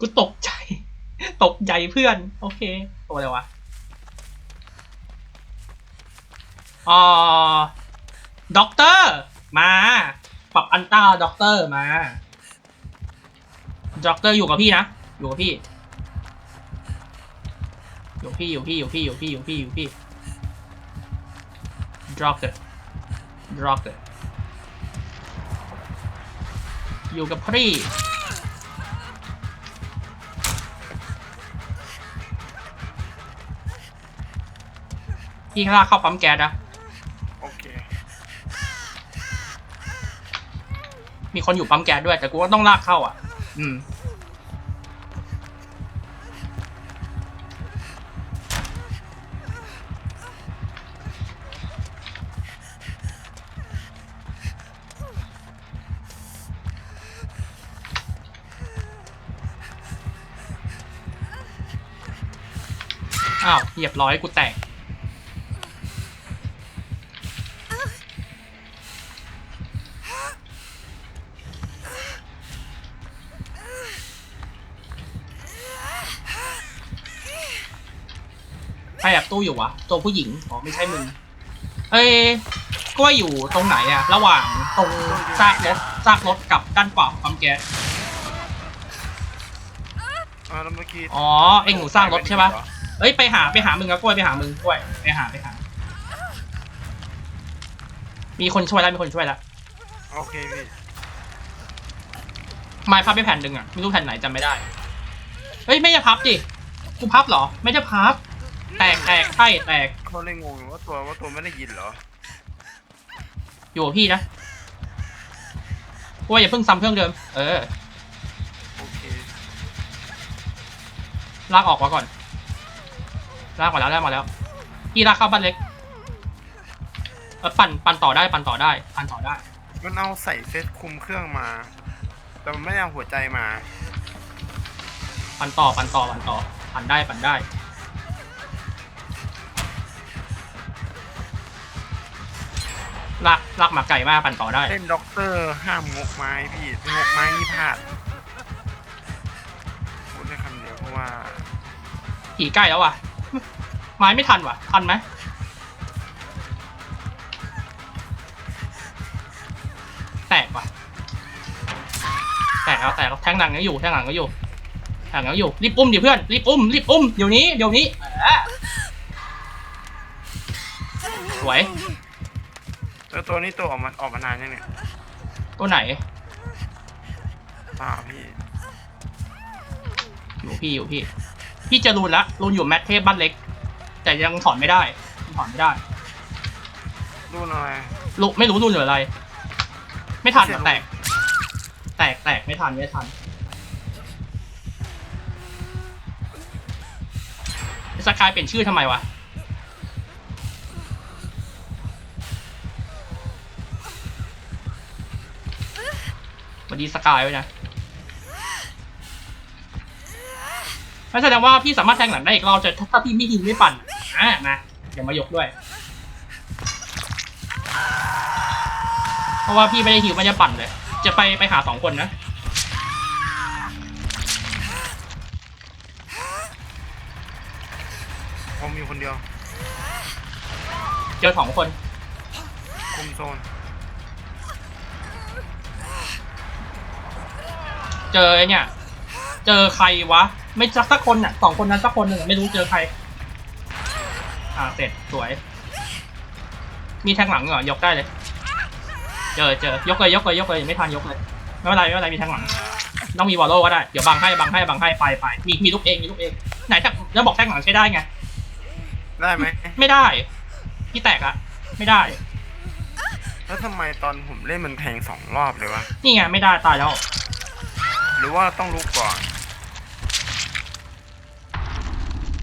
กูตกใจ ตกใจเพื่อน โอเคตัวอะไรวะอ่าด็อกเตอร์ มา ปรับอันต้าด็อกเตอร์มา ด็อกเตอร์อยู่กับพี่นะ อยู่กับพี่ อยู่พี่ อยู่พี่ อยู่พี่ อยู่พี่ อยู่พี่ อยู่พี่ Doctor Doctor อยู่กับพี่ พี่ข้างล่างเข้าปั๊มแก๊สนะ โอเค มีคนอยู่ปั๊มแก๊สด้วย แต่กูก็ต้องลากเข้าอะ อืม อ้าวเหยียบร้อยกูแตก รแอบตู้อยู่วะ ตัวผู้หญิง อ๋อ ไม่ใช่มึง เอ้ยกล้วยอยู่ตรงไหนอะระหว่างตรงซากรถซากรถกับด้านขวาของปั๊มแก๊ส อ่าแล้วเมื่อกี้อ๋อ เอ็งหนูสร้างรถใช่ปะเอ้ย ไปหาไปหามึงอะกล้วยไปหามึงกล้วย ไปหาไปหา มีคนช่วยแล้วมีคนช่วยแล้วโอเคพี่ไม้พับไปแผ่นหนึ่งอะไม่รู้แผ่นไหนจำไม่ได้ เฮ้ย ไม่ใช่พับดิ กูพับเหรอ ไม่ใช่พับ แตกแตกใช่แตกเขาเลยงงว่าตัวว่าตัวไม่ได้ยินเหรออยู่กับพี่นะกล้วยอย่าเพิ่งซ้ำเครื่องเดิม เออโอเคลากออกมาก่อนลากมาแล้วลากมาแล้ว พี่ลากเข้าบ้านเล็กเออปั่นปั่นต่อได้ปั่นต่อได้ปั่นต่อได้ มันเอาใส่เซตคุมเครื่องมา แต่มันไม่ได้เอาหัวใจมา ปั่นต่อปั่นต่อปั่นต่อปั่นได้ปั่นได้ ลากลากหมาไก่มาปั่นต่อได้ เล่นด็อกเตอร์ห้ามงกไม้พี่งกไม้นี่พลาดพูดได้คำเดียวเพราะว่าผีใกล้แล้วว่ะ ไม้ไม่ทันว่ะ ทันไหมแตกว่ะ แตกแล้วแตกแล้วแทงหลังยังอยู่แทงหลังยังอยู่แทงหลังยังอยู่ รีบอุ้มดิเพื่อน รีบอุ้ม รีบอุ้ม เดี๋ยวนี้ เดี๋ยวนี้เออสวย แล้วตัวนี้ตัวออกมาออกมานานยังเนี่ยตัวไหนเปล่าพี่อยู่พี่อยู่พี่ พี่เจะรูนละรูนอยู่แมทเทพบ้านเล็ก แต่ยังถอนไม่ได้ยังถอนไม่ได้ดูหน่อยรูไม่รู้รูนหรืออะไร ไม่ทันอะแตก แตกแตกไม่ทันไม่ทันสกายเปลี่ยนชื่อทำไมวะ วัสดีสกายไว้นะนั่นแสดงว่าพี่สามารถแทงหลังได้อีกรอบจะถ้าพี่ไม่หิวไม่ปั่นอะมาเดี๋ยวมายกด้วย เพราะว่าพี่ไม่ได้หิวมันจะปั่นเลย จะไปไปหาสองคนนะผมมีคนเดียว เจอสองคน คุมโซน เจอไอ้เนี่ย เจอใครวะ ไม่สักสักคนน่ะสองคนนั้นสักคนหนึ่งอะไม่รู้เจอใคร อ่าเสร็จสวย มีแทงหลังเหรอยกได้เลย เจอเจอยกเลยยกเลยยกเลยไม่ทันยกเลยไม่เป็นไรไม่เป็นไรมีแทงหลังต้องมีวอลโล่ก็ได้เดี๋ยวบังให้บังให้บังให้ไปไปมีมีลูกเองมีลูกเองไหนแทงแล้วบอกแทงหลังใช้ได้ไงได้ไหมไม่ได้พี่แตกอะไม่ได้ แล้วทำไมตอนผมเล่นมันแทงสองรอบเลยวะนี่ไงไม่ได้ตายแล้วห รือว่าต้องลุกก่อน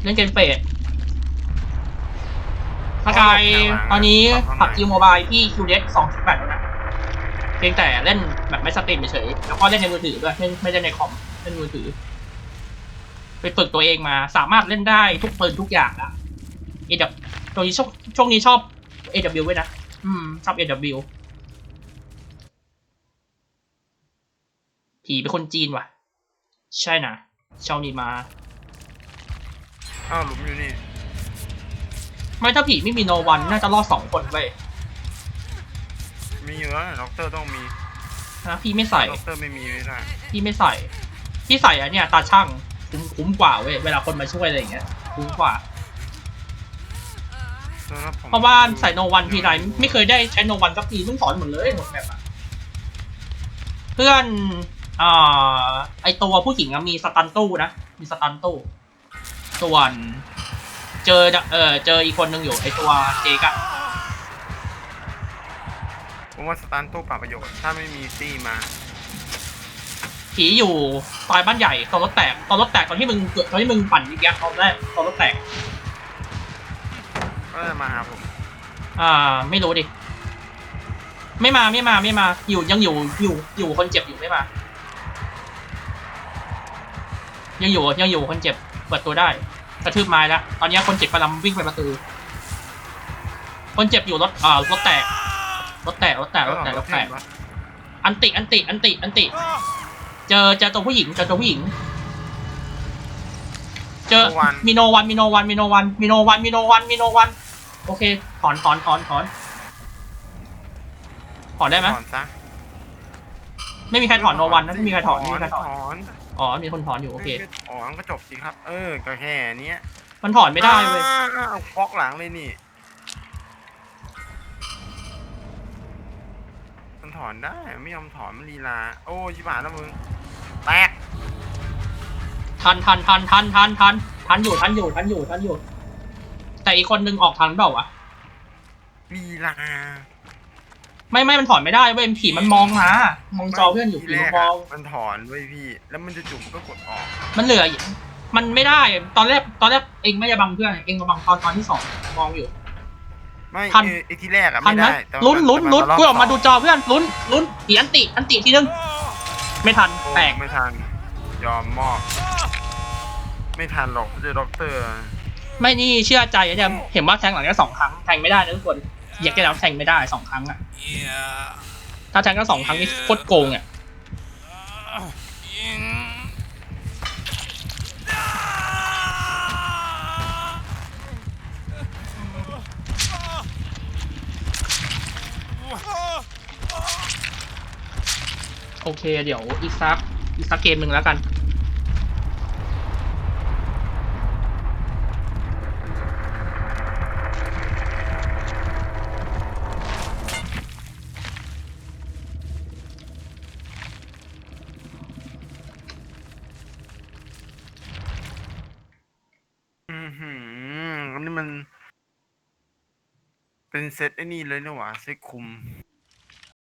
เล่นเกมเฟดสกายตอนนี้ผับจิวโมบายพี่คิวเด็กสองสิบแปดนะเพียงแต่เล่นแบบไม่สตรีมเฉยๆแล้วก็เล่นในมือถือด้วยไม่ไม่เล่นในคอมเล่นมือถือ ไปฝึกตัวเองมา สามารถเล่นได้ทุกปืนทุกอย่างอะเอดับตัวนี้ช่วงช่วงนี้ชอบ AW ไว้นะ อืม ชอบ AW ผีเป็นคนจีนว่ะ ใช่นะชาวนีมา อ้าวหลุมอยู่นี่ ไม่ถ้าผีไม่มีโนวันน่าจะรอดสองคนเว้ยมีอยู่แล้วด็อกเตอร์ต้องมีนะพี่ไม่ใส่ด็อกเตอร์ไม่มีไม่ได้พี่ไม่ใส่ พี่ใส่อะเนี่ยตาช่างคุ้มคุ้มกว่าเว้ยเวลาคนมาช่วยอะไรอย่างเงี้ยคุ้มกว่าแล้วผมเพราะว่าใส่โนวันทีไรไม่เคยได้ใช้โนวันสักทีต้องสอนหมดเลยหมดแบบอะเพื่อน อ่าไอตัวผู้หญิงอะมีสตันตู้นะ มีสตันตู้ ส่วน เจอเออเจออีกคนนึงอยู่ไอตัวเจกอะผมว่าสตาร์ทตู้ปรับประโยชน์ถ้าไม่มีตี้มา ผีอยู่ซอยบ้านใหญ่ตอนรถแตกตอนรถแตกตอนที่มึงเกิดตอนที่มึงปั่นยิงแก๊สตอนแรกตอนรถแตก ก็จะมาหาผม อ่า ไม่รู้ดิ ไม่มาไม่มาไม่มา อยู่ยังอยู่อยู่อยู่คนเจ็บอยู่ไม่มา ยังอยู่ยังอยู่คนเจ็บเปิดตัวได้กระทืบไม้แล้วตอนนี้คนเจ็บกำลังวิ่งไปประตูคนเจ็บอยู่รถอ่ารถแตกรถแตกรถแตกรถแตกรถแตกอันติอันติอันติอันติ เจอเจอตัวผู้หญิงเจอตัวผู้หญิง เจอมีโนวันมีโนวันมีโนวันมีโนวันมีโนวันมีโนวัน โอเคถอนถอนถอนถอนถอนได้ไหมถอนซะไม่มีใครถอนโนวันนะไม่มีใครถอนไม่มีใครถอนถ อนอ๋อ มีคนถอนอยู่โอเคถอนก็จบสิครับ เออ ก็แค่เนี้ยมันถอนไม่ได้เว้ย อ้าวบล็อกหลังเลยนี่ มันถอนได้ไม่ยอมถอนมันลีลา โอ้ยิบหายแล้วมึง แตก ทันทันทันทันทันทันทันอยู่ทันอยู่ทันอยู่ทันอยู่ แต่อีกคนนึงออกทันเปล่าวะ ลีลา ไม่ไม่มันถอนไม่ได้เว้ยผีมันมองมามองจอเพื่อนอยู่ทีผีแรมันกมอะองมันถอนไว้ยพี่ แล้วมันจะจุ่มก็กดออก มันเหลือมันไม่ได้ตอนแรกตอนแรกเองไม่ได้บังเพื่อนเองมาบังตอนตอนที่สองมองอยู่ไม่ทันเอไอที่แรกอะทันไม่ไหมได้แต่ว่าลุ้นลุ้นแต่ลุ้นรบกูออกมาสงดูจอเพื่อนลุ้นลุ้นผีอันติอันติทีนึงไม่ทันโอ้แตกไม่ทันยอมมอบ ไม่ทันหรอกเจอด็อกเตอร์ ไม่นี่เชื่อใจเนี่ยเห็นว่าแทงหลังแค่สองครั้งแทงไม่ได้นะทุกคน อยากจะแล้วแทงไม่ได้สองครั้งอะถ้าแทงก็สองครั้งนี่โคตรโกงอะโอเค เดี๋ยวอีกสักอีกสักเกมหนึ่งแล้วกัน อือหืออันนี้ มัน เป็นเซตไอ้นี่เลยนะหวะเซตคุม